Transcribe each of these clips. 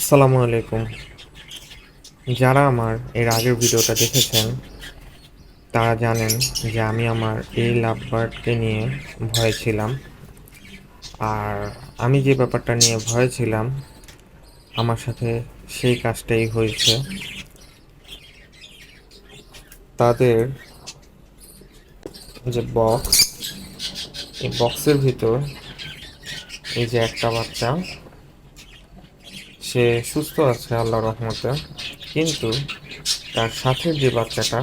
আসসালামু আলাইকুম। যারা আমার এর আগের ভিডিওটা দেখেছেন, তারা জানেন যে আমি আমার এই লাভবার্ডকে নিয়ে ভয় ছিলাম। আর আমি যে ব্যাপারটা নিয়ে ভয় ছিলাম, আমার সাথে সেই কাজটাই হয়েছে। তাদের যে বক্স, এই বক্সের ভিতর এই যে একটা বাচ্চা সে সুস্থ আছে আল্লাহ রহমতে। কিন্তু তার সাথে যে বাচ্চাটা,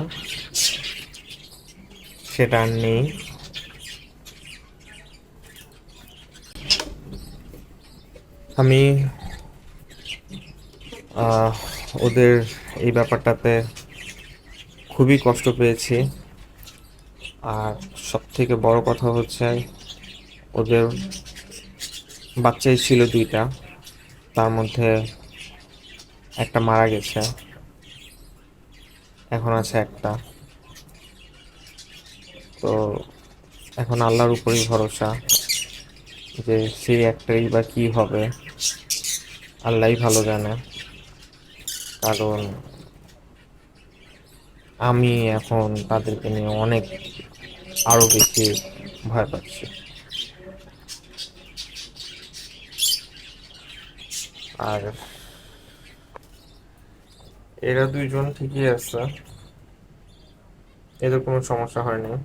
সেটা নেই। আমি ওদের এই ব্যাপারটাতে খুবই কষ্ট পেয়েছি। আর সব থেকে বড় কথা হচ্ছে, ওদের বাচ্চাই ছিল দুইটা। তার মধ্যে একটা মারা গেছে। এখন আছে একটা। তো এখন আল্লাহর উপরই ভরসা যে সেই একটাই বা কি হবে, আল্লাহই ভালো জানে। কারণ আমি এখন তাদেরকে নিয়ে অনেক আরও বেশি ভয় পাচ্ছি। আর এরা দুইজন ঠিকই আছে। এদের কোনো সমস্যা হয়নি।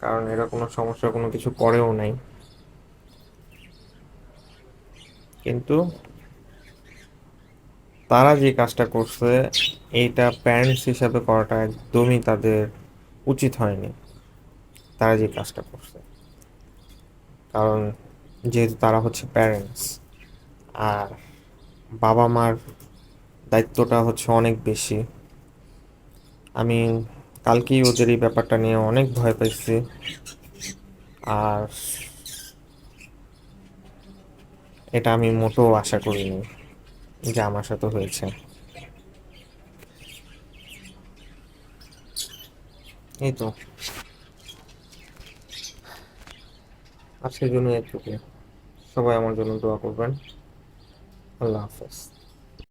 কারণ এরা কোনো সমস্যা, কোনো কিছু করেও নাই। কিন্তু তারা যে কাজটা করছে, এইটা প্যারেন্টস হিসাবে করাটা একদমই তাদের উচিত হয়নি। তারা যে কাজটা করছে। কারণ যেহেতু তারা হচ্ছে প্যারেন্টস আর বাবা মার দায়িত্বটা হচ্ছে অনেক বেশি। আমি কালকেই ওদের এই ব্যাপারটা নিয়ে অনেক ভয় পাইছি। আর এটা আমি মোটেও আশা করিনি যে আমার সাথে হয়েছে। এই তো। আজকের জন্য এটুকু সবাই আমার জন্য দোয়া করবেন। আল্লাহ হাফেজ